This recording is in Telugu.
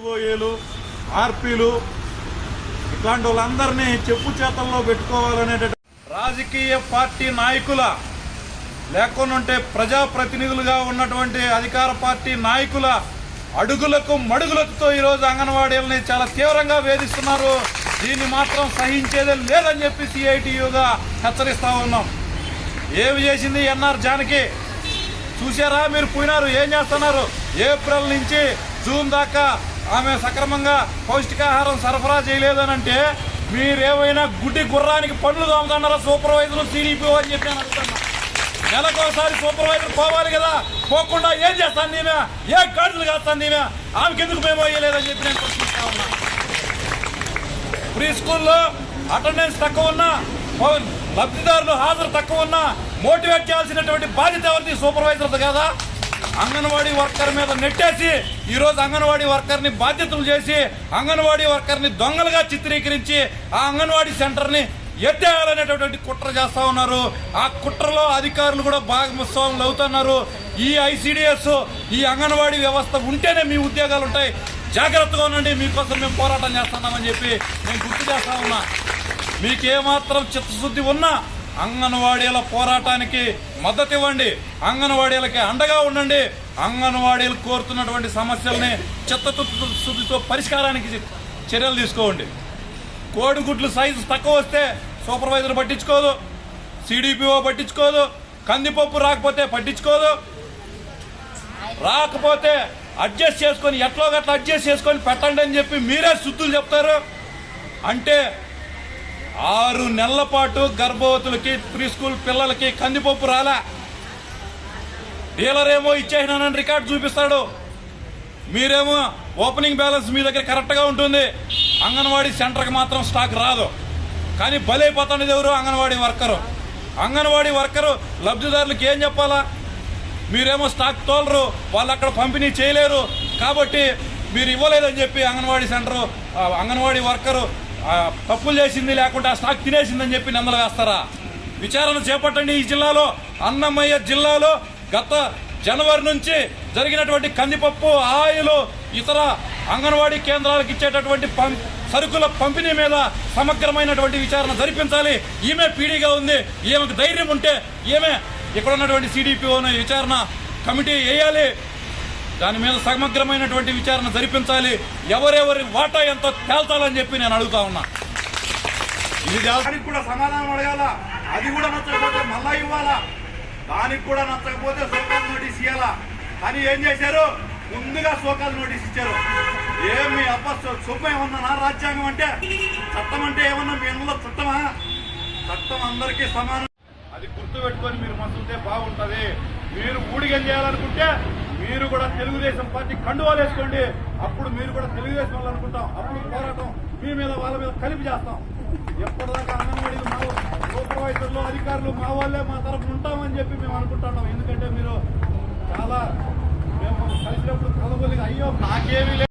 ఈఓఏలు ఆర్పీలు ఇట్లాంటి వాళ్ళందరినీ చెప్పు చేతల్లో పెట్టుకోవాలనేట రాజకీయ పార్టీ నాయకుల లేకుంటే ప్రజాప్రతినిధులుగా ఉన్నటువంటి అధికార పార్టీ నాయకుల అడుగులకు మడుగులతో ఈరోజు అంగన్వాడీలని చాలా తీవ్రంగా వేధిస్తున్నారు. దీన్ని మాత్రం సహించేదే లేదని చెప్పి సిఐటియుగా హెచ్చరిస్తా ఉన్నాం. ఏమి చేసింది ఎన్ఆర్ జానకి? చూసారా మీరు? పోయినారు? ఏం చేస్తున్నారు? ఏప్రిల్ నుంచి జూన్ దాకా ఆమె సక్రమంగా పౌష్టికాహారం సరఫరా చేయలేదనంటే మీరేమైనా గుడ్డి గుర్రానికి పండ్లు తోముతున్నారా సూపర్వైజర్ సిడిపి అని చెప్పి నేను అడుగుతున్నా నెలకోసారి సూపర్వైజర్ పోవాలి కదా పోకుండా ఏం చేస్తాను నీమే ఏ గాడులు కాస్తాను నీమే ఆమెకి ఎందుకు మేము అయ్యలేదని చెప్పి నేను ప్రశ్నిస్తా ఉన్నా. ప్రీ స్కూల్లో అటెండెన్స్ తక్కువ ఉన్నా లబ్ధిదారులు హాజరు తక్కువ ఉన్నా మోటివేట్ చేయాల్సినటువంటి బాధ్యత ఎవరిది? సూపర్వైజర్ కదా? అంగన్వాడీ వర్కర్ మీద నెట్టేసి ఈరోజు అంగన్వాడీ వర్కర్ని బాధ్యతలు చేసి అంగన్వాడీ వర్కర్ని దొంగలుగా చిత్రీకరించి ఆ అంగన్వాడీ సెంటర్ని ఎత్తేయాలనేటటువంటి కుట్ర చేస్తూ ఉన్నారు. ఆ కుట్రలో అధికారులు కూడా భాగస్వాములు అవుతున్నారు. ఈ ఐసీడిఎస్ ఈ అంగన్వాడీ వ్యవస్థ ఉంటేనే మీ ఉద్యోగాలు ఉంటాయి. జాగ్రత్తగా ఉండండి. మీకోసం మేము పోరాటం చేస్తున్నామని చెప్పి నేను గుర్తు చేస్తా ఉన్నా. మీకేమాత్రం చిత్తశుద్ధి ఉన్నా అంగన్వాడీల పోరాటానికి మద్దతు ఇవ్వండి. అంగన్వాడీలకి అండగా ఉండండి. అంగన్వాడీలు కోరుతున్నటువంటి సమస్యల్ని చిత్తశుద్ధితో పరిష్కారానికి చర్యలు తీసుకోండి. కోడిగుడ్లు సైజు తక్కువ వస్తే సూపర్వైజర్ పట్టించుకోదు. సిడిపిఓ పట్టించుకోదు. కందిపప్పు రాకపోతే పట్టించుకోదు. రాకపోతే అడ్జస్ట్ చేసుకొని ఎట్లో గట్లా అడ్జస్ట్ చేసుకొని పెట్టండి అని చెప్పి మీరే శుద్ధులు చెప్తారు. అంటే ఆరు నెలల పాటు గర్భవతులకి ప్రీ స్కూల్ పిల్లలకి కందిపప్పు రాలే? డీలర్ ఏమో ఇచ్చేసినానని రికార్డు చూపిస్తాడు. మీరేమో ఓపెనింగ్ బ్యాలెన్స్ మీ దగ్గర కరెక్ట్గా ఉంటుంది. అంగన్వాడీ సెంటర్కి మాత్రం స్టాక్ రాదు. కానీ బలైపోతున్నది ఎవరు? అంగన్వాడీ వర్కరు. అంగన్వాడీ వర్కరు లబ్ధిదారులకు ఏం చెప్పాలా? మీరేమో స్టాక్ తోలరు వాళ్ళు అక్కడ పంపిణీ చేయలేరు. కాబట్టి మీరు ఇవ్వలేదని చెప్పి అంగన్వాడీ సెంటరు అంగన్వాడీ వర్కరు తప్పులు చేసింది లేకుంటే ఆ స్టాక్ తినేసిందని చెప్పి నిందలు వేస్తారా? విచారణ చేపట్టండి ఈ జిల్లాలో అన్నమయ్య జిల్లాలో గత జనవరి నుంచి జరిగినటువంటి కందిపప్పు ఆయిలు ఇతర అంగన్వాడీ కేంద్రాలకు ఇచ్చేటటువంటి పం సరుకుల పంపిణీ మీద సమగ్రమైనటువంటి విచారణ జరిపించాలి. ఈమె పీడీగా ఉంది. ఈమెకు ధైర్యం ఉంటే ఈమె ఇక్కడ ఉన్నటువంటి సిడిపిఓను విచారణ కమిటీ వేయాలి. దాని మీద సమగ్రమైనటువంటి విచారణ జరిపించాలి. ఎవరెవరి వాటా ఎంతో తేల్చాలని చెప్పి నేను అడుగుతా ఉన్నా. ఇది కూడా సమాధానం అడగాల? అది కూడా నచ్చకపోతే మళ్ళా ఇవ్వాలా? దానికి కూడా నచ్చకపోతే సోకాల్ నోటీస్ ఇవ్వాలా కానీ ఏం చేశారు? ముందుగా సోకాల్ నోటీస్ ఇచ్చారు. ఏం మీ అబ్బ సొమ్ము ఏమన్నా నా రాజ్యాంగం అంటే? చట్టం అంటే ఏమన్నా మీ ఇంట్లో చట్టమా? చట్టం అందరికీ సమానం. అది గుర్తు పెట్టుకొని మీరు మసులుతే బాగుంటది. మీరు ఊడిగం చేయాలనుకుంటే మీరు కూడా తెలుగుదేశం పార్టీ కండువాలు వేసుకోండి. అప్పుడు మీరు కూడా తెలుగుదేశం వాళ్ళు అనుకుంటాం. అప్పుడు పోరాటం మీ మీద వాళ్ళ మీద కలిపి చేస్తాం. ఎప్పటిదాకా అంగన్వాడీలు మా సూపర్వైజర్లు అధికారులు మా వాళ్ళే మా తరఫున ఉంటామని చెప్పి మేము అనుకుంటున్నాం ఎందుకంటే మీరు చాలా మేము కలిసినప్పుడు కలబోలిగా అయ్యో నాకేమీ లేదు.